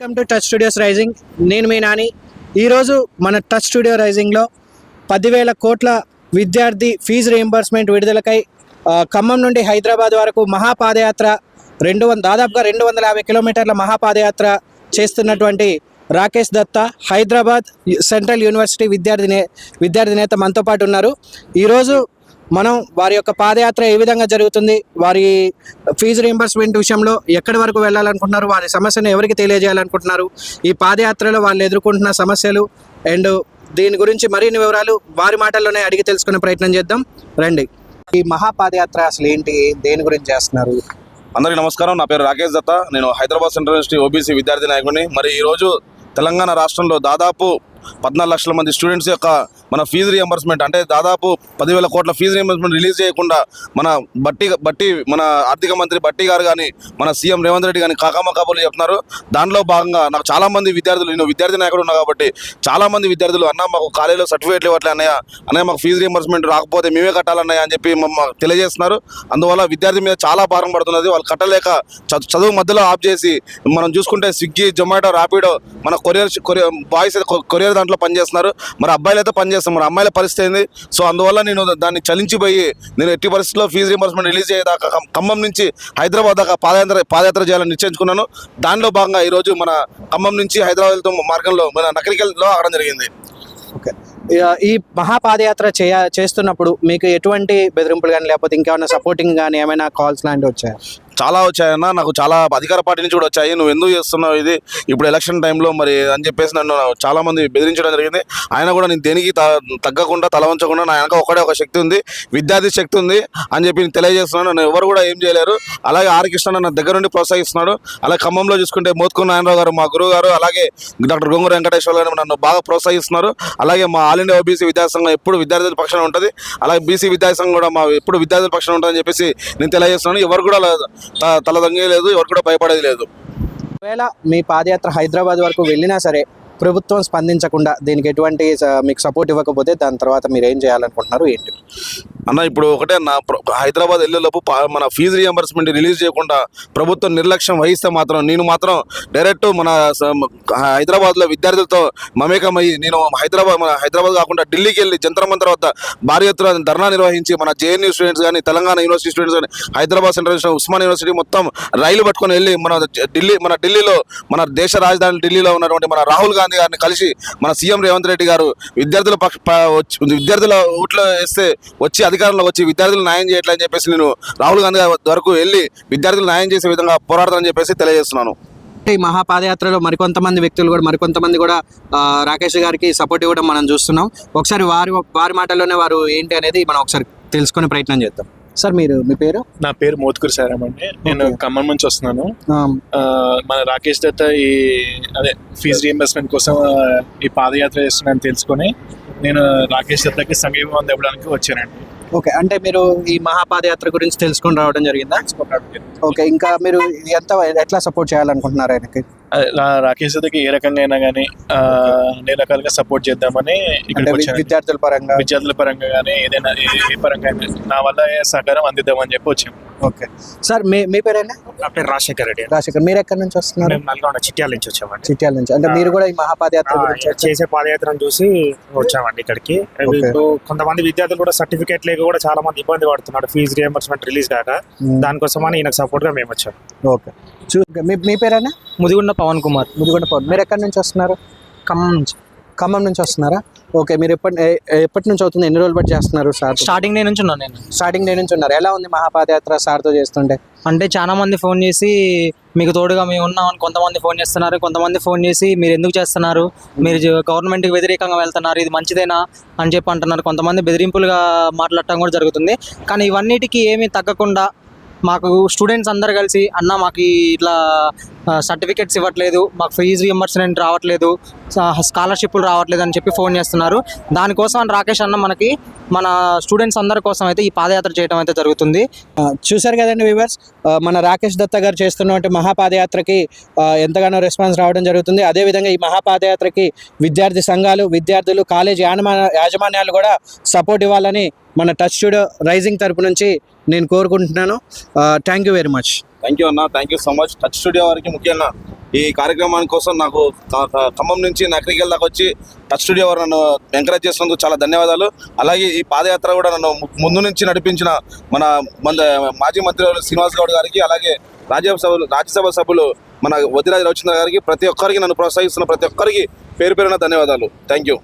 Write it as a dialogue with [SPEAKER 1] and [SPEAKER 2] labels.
[SPEAKER 1] Welcome to Touch Studios rising నేను మీ నాని. ఈరోజు మన టచ్ స్టూడియో రైజింగ్లో పదివేల కోట్ల విద్యార్థి ఫీజు రీఎంబర్స్మెంట్ విడుదలకై ఖమ్మం నుండి హైదరాబాద్ వరకు మహాపాదయాత్ర రెండు వంద దాదాపుగా రెండు వందల యాభై కిలోమీటర్ల మహాపాదయాత్ర చేస్తున్నటువంటి రాకేష్ దత్తా హైదరాబాద్ సెంట్రల్ యూనివర్సిటీ విద్యార్థి నే విద్యార్థి నేత మనతో పాటు ఉన్నారు. ఈరోజు మనం వారి యొక్క పాదయాత్ర ఏ విధంగా జరుగుతుంది వారి ఫీజు రీంబర్స్మెంట్ విషయంలో ఎక్కడి వరకు వెళ్ళాలనుకుంటున్నారు వారి సమస్యను ఎవరికి తెలియజేయాలనుకుంటున్నారు ఈ పాదయాత్రలో వాళ్ళు ఎదుర్కొంటున్న సమస్యలు అండ్ దీని గురించి మరిన్ని వివరాలు వారి మాటల్లోనే అడిగి తెలుసుకునే ప్రయత్నం చేద్దాం. రండి. ఈ మహాపాదయాత్ర అసలు ఏంటి దేని గురించి చేస్తున్నారు?
[SPEAKER 2] అందరికీ నమస్కారం. నా పేరు రాకేష్ దత్త. నేను హైదరాబాద్ సెంట్రల్ యూనివర్సిటీ ఓబీసీ విద్యార్థి నాయకుడిని. మరి ఈరోజు తెలంగాణ రాష్ట్రంలో దాదాపు పద్నాలుగు లక్షల మంది స్టూడెంట్స్ యొక్క మన ఫీజు రియంబర్స్మెంట్ అంటే దాదాపు పదివేల కోట్ల ఫీజు రియంబర్స్మెంట్ రిలీజ్ చేయకుండా మన బట్టి బట్టి మన ఆర్థిక మంత్రి బట్టి గారు కానీ మన సీఎం రేవంత్ రెడ్డి కానీ కాకమ్మ కబుర్లు చెప్తున్నారు. దాంట్లో భాగంగా నాకు చాలామంది విద్యార్థులు నేను విద్యార్థి నాయకుడు ఉన్నా కాబట్టి చాలామంది విద్యార్థులు అన్న మాకు కాలేజీలో సర్టిఫికేట్లు ఇవ్వట్లే అన్నయ్య అన్నయ్య మాకు ఫీజు రియంబర్స్మెంట్ రాకపోతే మేమే కట్టాలన్నయ్య అని చెప్పి మమ్మల్ని తెలియజేస్తున్నారు. అందువల్ల విద్యార్థి మీద చాలా భారం పడుతున్నది. వాళ్ళు కట్టలేక చదువు మధ్యలో ఆఫ్ చేసి మనం చూసుకుంటే స్విగ్గీ జొమాటో ర్యాపిడో మన కొరియర్ కొరియర్ బాయ్స్ కొరియర్ దాంట్లో పనిచేస్తున్నారు. మరి అబ్బాయిలు అయితే పనిచేస్తారు. మరి అమ్మాయిల పరిస్థితి ఏంది? సో అందువల్ల నేను దాన్ని చలించిపోయి నేను ఎట్టి పరిస్థితుల్లో ఫీజు రీంబర్స్మెంట్ రిలీజ్ అయ్యేదాకా ఖమ్మం నుంచి హైదరాబాద్ దాకా పాదయాత్ర పాదయాత్ర చేయాలని నిశ్చయించుకున్నాను. దానిలో భాగంగా ఈరోజు మన ఖమ్మం నుంచి హైదరాబాద్ మార్గంలో మన నకరికల్లో ఆగడం జరిగింది.
[SPEAKER 1] ఓకే. ఈ మహాపాదయాత్ర చేయ చేస్తున్నప్పుడు మీకు ఎటువంటి బెదిరింపులు కానీ లేకపోతే ఇంకేమైనా సపోర్టింగ్ కానీ ఏమైనా కాల్స్ లాంటివి వచ్చాయా?
[SPEAKER 2] చాలా వచ్చాయన్న నాకు చాలా అధికార పార్టీ నుంచి కూడా వచ్చాయి. నువ్వు ఎందుకు చేస్తున్నావు ఇది? ఇప్పుడు ఎలక్షన్ టైంలో మరి అని చెప్పేసి నన్ను చాలా మంది బెదిరించడం జరిగింది. ఆయన కూడా నేను దేనికి త- తగ్గకుండా తల వంచకుండా నా వెనక ఒకటే ఒక శక్తి ఉంది. విద్యార్థి శక్తి ఉంది అని చెప్పి నేను తెలియజేస్తున్నాను. నన్ను ఎవరు కూడా ఏం చేయలేరు. అలాగే ఆర్ నా దగ్గర నుండి ప్రోత్సహిస్తున్నాడు. అలాగే ఖమ్మంలో చూసుకుంటే మోత్కు నారాయణరావు గారు మా గురువు గారు అలాగే డాక్టర్ గొంగూరు వెంకటేశ్వర గారు నన్ను బాగా ప్రోత్సహిస్తున్నారు. అలాగే మా ఆల్ ఇండియా ఓబీసీ విద్యాసంఘం ఎప్పుడు విద్యార్థుల పక్షాన ఉంటుంది. అలాగే బీసీ విద్యాసంఘం కూడా మా ఎప్పుడు విద్యార్థుల పక్షాన ఉంటుందని చెప్పేసి నేను తెలియజేస్తున్నాను. ఎవరు కూడా తలదంగే లేదు ఎవరు కూడా భయపడేది లేదు.
[SPEAKER 1] ఒకవేళ మీ పాదయాత్ర హైదరాబాద్ వరకు వెళ్ళినా సరే ప్రభుత్వం స్పందించకుండా దీనికి ఎటువంటి మీకు సపోర్ట్ ఇవ్వకపోతే దాని తర్వాత మీరు ఏం చేయాలనుకుంటున్నారు ఏంటి?
[SPEAKER 2] అన్న ఇప్పుడు ఒకటే నా ప్ర- హైదరాబాద్ వెళ్ళేలోపు మన ఫీజు రియంబర్స్మెంట్ రిలీజ్ చేయకుండా ప్రభుత్వం నిర్లక్ష్యం వహిస్తే మాత్రం నేను మాత్రం డైరెక్ట్ మన హైదరాబాద్లో విద్యార్థులతో మమేకమయ్యి నేను హైదరాబాద్ మన హైదరాబాద్ కాకుండా ఢిల్లీకి వెళ్ళి జంతర్ మంతర్ వద్ద భారీ ఎత్తున ధర్నా నిర్వహించి మన జేఎన్యూ స్టూడెంట్స్ కానీ తెలంగాణ యూనివర్సిటీ స్టూడెంట్స్ కానీ హైదరాబాద్ సెంట్రల్ ఉస్మాన్ యూనివర్సిటీ మొత్తం రైలు పట్టుకొని వెళ్ళి మన ఢిల్లీ మన ఢిల్లీలో మన దేశ రాజధాని ఢిల్లీలో ఉన్నటువంటి మన రాహుల్ గాంధీ గారిని కలిసి మన సీఎం రేవంత్ రెడ్డి గారు విద్యార్థుల పక్ష విద్యార్థుల ఓట్లు వేస్తే వచ్చి అధికారంలోకి వచ్చి విద్యార్థులు న్యాయం చేయట్లని చెప్పేసి నేను రాహుల్ గాంధీ గారి వరకు వెళ్ళి విద్యార్థులు న్యాయం చేసే విధంగా పోరాడతానని చెప్పేసి తెలియజేస్తున్నాను.
[SPEAKER 1] ఈ మహాపాదయాత్రలో మరికొంతమంది వ్యక్తులు కూడా మరికొంతమంది కూడా ఆ, రాకేష్ గారికి సపోర్ట్ ఇవ్వడం మనం చూస్తున్నాం. ఒకసారి వారి వారి మాటల్లోనే వారు ఏంటి అనేది మనం ఒకసారి తెలుసుకునే ప్రయత్నం చేద్దాం. సార్ మీరు మీ పేరు?
[SPEAKER 3] నా పేరు మోత్కూర్ సారం అండి. నేను. ఖమ్మం నుంచి వస్తున్నాను. మన రాకేష్ దత్త ఈ అదే ఫీజు రీఎంబర్స్మెంట్ కోసం ఈ పాదయాత్ర చేస్తున్నాను తెలుసుకొని నేను రాకేష్ దత్తకి సమీపం ఇవ్వడానికి వచ్చానండి.
[SPEAKER 1] ఓకే అంటే మీరు ఈ మహాపాదయాత్ర గురించి తెలుసుకొని రావడం జరిగిందా? ఓకే ఇంకా మీరు ఎంత ఎట్లా సపోర్ట్ చేయాలనుకుంటున్నారు ఆయనకి?
[SPEAKER 3] రాకేష్ దత్తకి ఏ రకంగా అయినా కానీ అన్ని రకాలుగా సపోర్ట్ చేద్దామని
[SPEAKER 1] విద్యార్థుల పరంగా?
[SPEAKER 3] విద్యార్థుల పరంగా కానీ ఏదైనా ఏ- పరంగా నా వల్ల సహకారం అందిద్దామని చెప్పి వచ్చాము
[SPEAKER 1] ఓకే. సార్ మీ మీ పేరేనా
[SPEAKER 4] నా పేరు రాజశేఖర్ రెడ్డి.
[SPEAKER 1] రాజశేఖర్ మీరు ఎక్కడి నుంచి వస్తున్నారు?
[SPEAKER 4] మేము నల్గొండ చిట్యాల నుంచి వచ్చామండి.
[SPEAKER 1] చిట్యాల నుంచి. అంటే మీరు కూడా ఈ మహాపాదయాత్ర?
[SPEAKER 4] చేసే పాదయాత్రను చూసి వచ్చామండి ఇక్కడికి. ఇప్పుడు కొంతమంది విద్యార్థులు కూడా సర్టిఫికేట్ లేక కూడా చాలా మంది ఇబ్బంది పడుతున్నారు. ఫీజు రియంబర్స్మెంట్ రిలీజ్ కాక. దానికోసమని ఈయనకు సపోర్ట్గా మేము వచ్చాం.
[SPEAKER 1] ఓకే. చూ మీ మీ పేరేనా
[SPEAKER 5] ముదిగుండ పవన్ కుమార్.
[SPEAKER 1] ముదిగొండ పవన్. మీరు ఎక్కడి నుంచి వస్తున్నారు?
[SPEAKER 5] ఖమ్మం నుంచి.
[SPEAKER 1] ఖమ్మం నుంచి వస్తున్నారా? ఓకే మీరు ఎప్పటి ఎప్పటి నుంచి అవుతుంది? ఎన్ని రోజులు బట్టి చేస్తున్నారు సార్?
[SPEAKER 5] స్టార్టింగ్ డే నుంచి ఉన్నాను నేను.
[SPEAKER 1] స్టార్టింగ్ డే నుంచి ఉన్నారు. ఎలా ఉంది మహాపాదయాత్ర సార్తో చేస్తుంటే?
[SPEAKER 5] అంటే చాలా మంది ఫోన్ చేసి మీకు తోడుగా మేము ఉన్నామని కొంతమంది ఫోన్ చేస్తున్నారు. కొంతమంది ఫోన్ చేసి మీరు ఎందుకు చేస్తున్నారు? మీరు గవర్నమెంట్కి వ్యతిరేకంగా వెళ్తున్నారు. ఇది మంచిదేనా? అని చెప్పి అంటున్నారు. కొంతమంది బెదిరింపులుగా మాట్లాడటం కూడా జరుగుతుంది. కానీ ఇవన్నిటికీ ఏమీ తగ్గకుండా మాకు స్టూడెంట్స్ అందరు కలిసి అన్న మాకు ఇట్లా సర్టిఫికెట్స్ ఇవ్వట్లేదు మాకు ఫీజు రియంబర్స్మెంట్ రావట్లేదు స్కాలర్షిప్లు రావట్లేదు అని చెప్పి ఫోన్ చేస్తున్నారు. దానికోసం రాకేష్ అన్న మనకి మన స్టూడెంట్స్ అందరి కోసం అయితే ఈ పాదయాత్ర చేయడం అయితే జరుగుతుంది.
[SPEAKER 1] చూశారు కదండి వివర్స్ మన రాకేష్ దత్త గారు చేస్తున్నటువంటి మహాపాదయాత్రకి ఎంతగానో రెస్పాన్స్ రావడం జరుగుతుంది. అదేవిధంగా ఈ మహాపాదయాత్రకి విద్యార్థి సంఘాలు విద్యార్థులు కాలేజ్ యాజమాన్యాలు కూడా సపోర్ట్ ఇవ్వాలని మన టచ్ స్టూడియో రైజింగ్ తరపు నుంచి నేను కోరుకుంటున్నాను. Thank you very much
[SPEAKER 2] thank you అన్న thank you so much Touch Studio వారికి ముఖ్యంగా ఈ కార్యక్రమాని కోసం నాకు ఖమ్మం నుంచి నకరికల్ దాకా వచ్చి టచ్ స్టూడియో వారు నన్ను ఎంకరేజ్ చేసినందుకు చాలా ధన్యవాదాలు. అలాగే ఈ పాదయాత్ర కూడా నన్ను ముందు నుంచి నడిపించిన మన మన మాజీ మంత్రి శ్రీనివాస్ గౌడ్ గారికి అలాగే రాజ్యసభ రాజ్యసభ సభ్యులు మన వదిరాజు రవిచంద్ర గారికి ప్రతి ఒక్కరికి నన్ను ప్రోత్సహిస్తున్న ప్రతి ఒక్కరికి పేరు పేరున ధన్యవాదాలు. Thank you